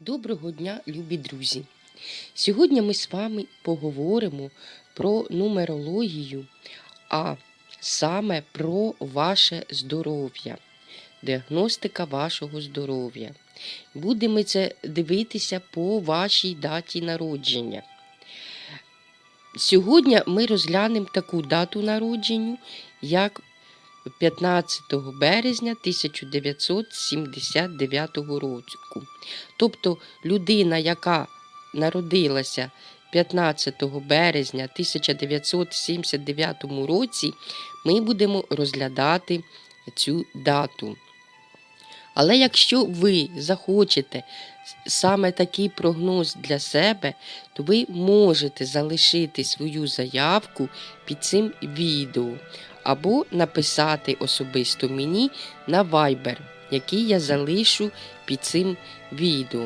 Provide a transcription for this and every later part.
Доброго дня, любі друзі! Сьогодні ми з вами поговоримо про нумерологію, а саме про ваше здоров'я, діагностика вашого здоров'я. Будемо це дивитися по вашій даті народження. Сьогодні ми розглянемо таку дату народження, як 15 березня 1979 року. Тобто людина, яка народилася 15 березня 1979 році, ми будемо розглядати цю дату. Але якщо ви захочете саме такий прогноз для себе, то ви можете залишити свою заявку під цим відео або написати особисто мені на Viber, який я залишу під цим відео.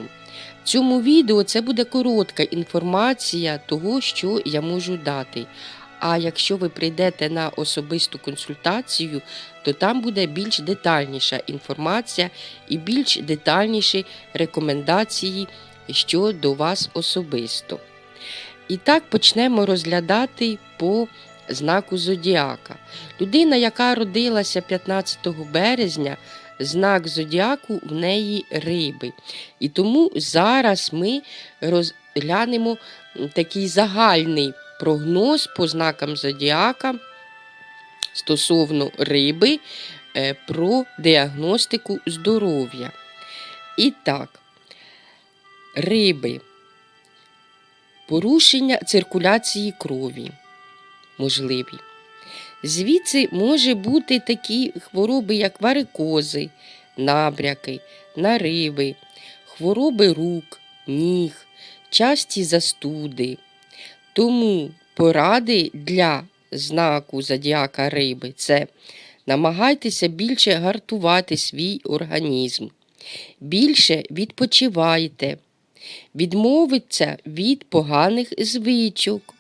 В цьому відео це буде коротка інформація того, що я можу дати. А якщо ви прийдете на особисту консультацію, то там буде більш детальніша інформація і більш детальніші рекомендації щодо вас особисто. І так почнемо розглядати по знаку Зодіака. Людина, яка родилася 15 березня, знак Зодіаку в неї риби. І тому зараз ми розглянемо такий загальний прогноз по знакам Зодіака стосовно риби е, про діагностику здоров'я. І так, риби. Порушення циркуляції крові можливі. Звідси може бути такі хвороби, як варикози, набряки, нариви, хвороби рук, ніг, часті застуди. Тому поради для знаку зодіака риби це намагайтеся більше гартувати свій організм, більше відпочивайте, відмовиться від поганих звичок.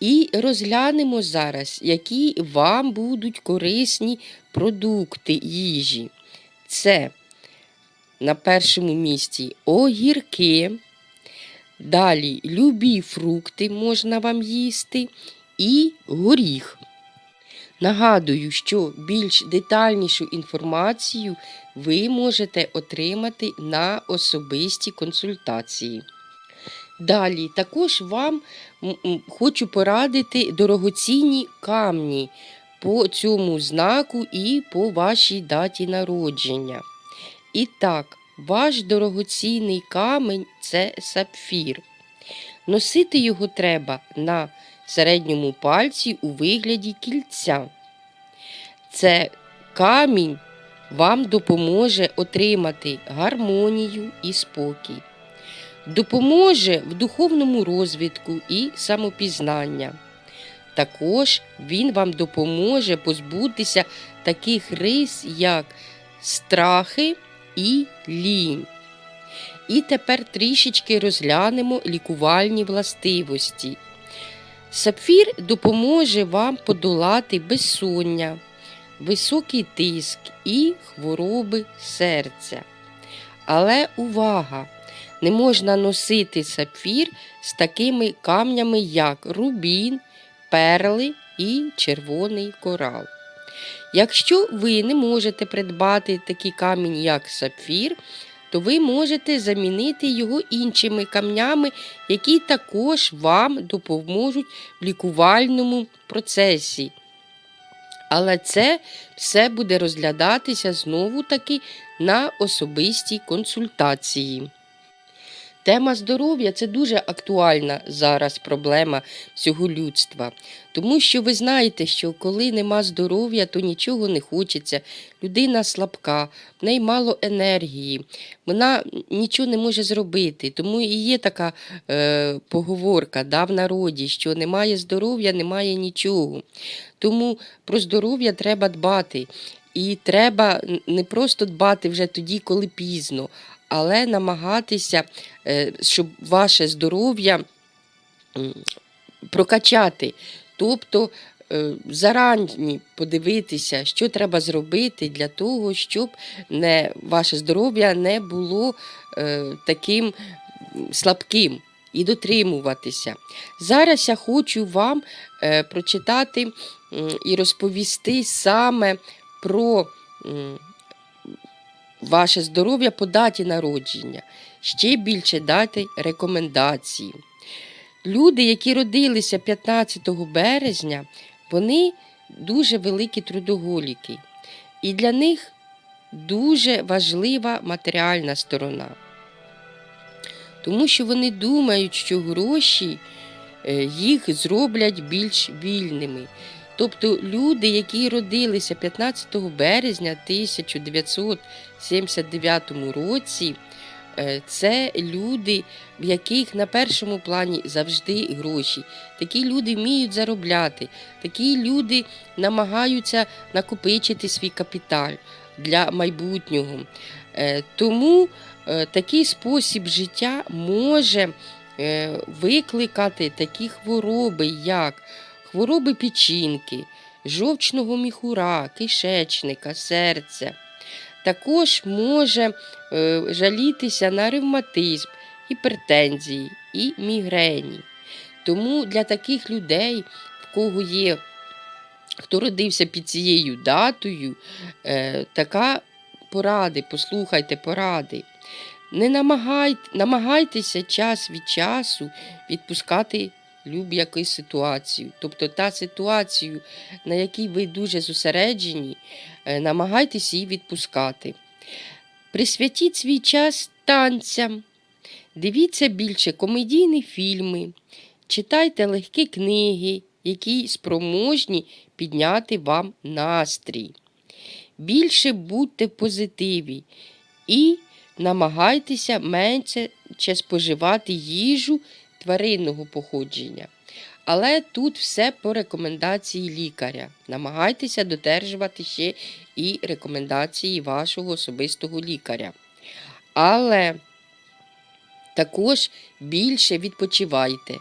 І розглянемо зараз, які вам будуть корисні продукти їжі. Це на першому місці огірки. Далі любі фрукти можна вам їсти і горіх. Нагадую, що більш детальнішу інформацію ви можете отримати на особисті консультації. Далі також вам хочу порадити дорогоцінні камні по цьому знаку і по вашій даті народження. І так, ваш дорогоцінний камень це сапфір. Носити його треба на середньому пальці у вигляді кільця. Це камінь вам допоможе отримати гармонію і спокій допоможе в духовному розвитку і самопізнання. Також він вам допоможе позбутися таких рис, як страхи і лінь. І тепер трішечки розглянемо лікувальні властивості. Сапфір допоможе вам подолати безсоння, високий тиск і хвороби серця. Але увага! Не можна носити сапфір з такими камнями, як рубін, перли і червоний корал. Якщо ви не можете придбати такий камінь, як сапфір, то ви можете замінити його іншими камнями, які також вам допоможуть в лікувальному процесі. Але це все буде розглядатися знову таки на особистій консультації. Тема здоров'я це дуже актуальна зараз проблема всього людства. Тому що ви знаєте, що коли нема здоров'я, то нічого не хочеться. Людина слабка, в неї мало енергії, вона нічого не може зробити. Тому і є така е, поговорка да, в народі, що немає здоров'я, немає нічого. Тому про здоров'я треба дбати. І треба не просто дбати вже тоді, коли пізно, але намагатися, е, щоб ваше здоров'я прокачати. Тобто е, зарані подивитися, що треба зробити для того, щоб не, ваше здоров'я не було е, таким слабким і дотримуватися. Зараз я хочу вам прочитати і розповісти саме про ваше здоров'я по даті народження, ще більше дати рекомендації. Люди, які родилися 15 березня, вони дуже великі трудоголіки. І для них дуже важлива матеріальна сторона. Тому що вони думають, що гроші е, їх зроблять більш вільними. Тобто люди, які родилися 15 березня 1979 році, е, це люди, в яких на першому плані завжди гроші. Такі люди вміють заробляти, такі люди намагаються накопичити свій капітал для майбутнього. Е, Тому е, такий спосіб життя може викликати такі хвороби, як хвороби печінки, жовчного міхура, кишечника, серця. Також може е, жалітися на ревматизм, гіпертензії і мігрені. Тому для таких людей, в кого є, хто родився під цією датою, е, така поради, послухайте поради. Не намагайте, намагайтеся час від часу відпускати люб-яку ситуацію. Тобто та ситуацію, на якій ви дуже зосереджені, е, намагайтесь її відпускати. Присвятіть свій час танцям, дивіться більше комедійні фільми, читайте легкі книги, які спроможні підняти вам настрій. Більше будьте позитиві і намагайтеся менше споживати їжу тваринного походження. Але тут все по рекомендації лікаря. Намагайтеся додержувати ще і рекомендації вашого особистого лікаря. Але також більше відпочивайте,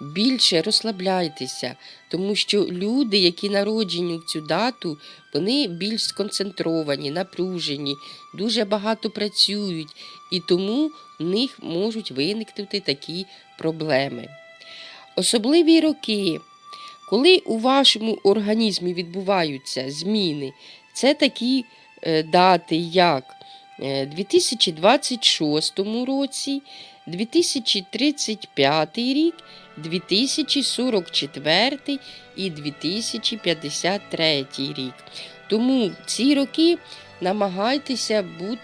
більше розслабляйтеся, тому що люди, які народжені в цю дату, вони більш сконцентровані, напружені, дуже багато працюють, і тому в них можуть виникнути такі проблеми. Особливі роки, коли у вашому організмі відбуваються зміни, це такі е, дати, як е, 2026 році, 2035 рік, 2044 і 2053 рік. Тому ці роки намагайтеся бути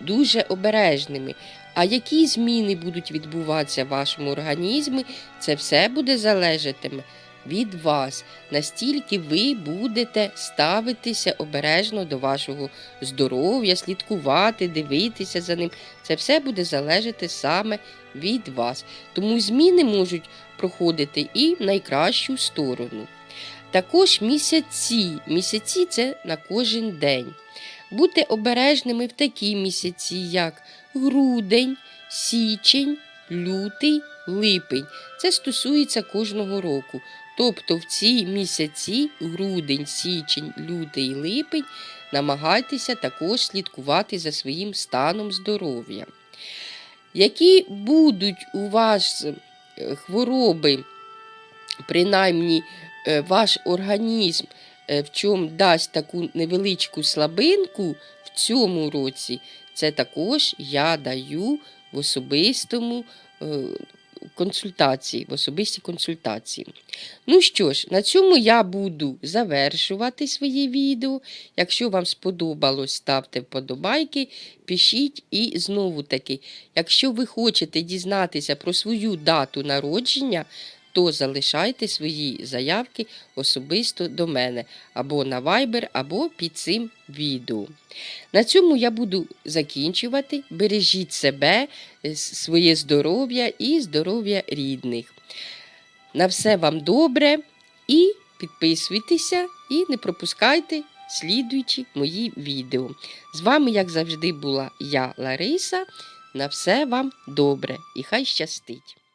дуже обережними. А які зміни будуть відбуватися в вашому організмі, це все буде залежатиме від вас. Настільки ви будете ставитися обережно до вашого здоров'я, слідкувати, дивитися за ним. Це все буде залежати саме від вас. Тому зміни можуть проходити і в найкращу сторону. Також місяці. Місяці це на кожен день. Будьте обережними в такі місяці, як грудень, січень, лютий, липень. Це стосується кожного року. Тобто в ці місяці, грудень, січень, лютий, липень, намагайтеся також слідкувати за своїм станом здоров'я. Які будуть у вас е, хвороби, принаймні е, ваш організм е, в чому дасть таку невеличку слабинку в цьому році, це також я даю в особистому консультації, в особисті консультації. Ну що ж, на цьому я буду завершувати своє відео. Якщо вам сподобалось, ставте вподобайки, пишіть і знову таки, якщо ви хочете дізнатися про свою дату народження, то залишайте свої заявки особисто до мене або на Viber, або під цим відео. На цьому я буду закінчувати. Бережіть себе, е, своє здоров'я і здоров'я рідних. На все вам добре і підписуйтеся і не пропускайте слідуючі мої відео. З вами, як завжди, була я, Лариса. На все вам добре і хай щастить!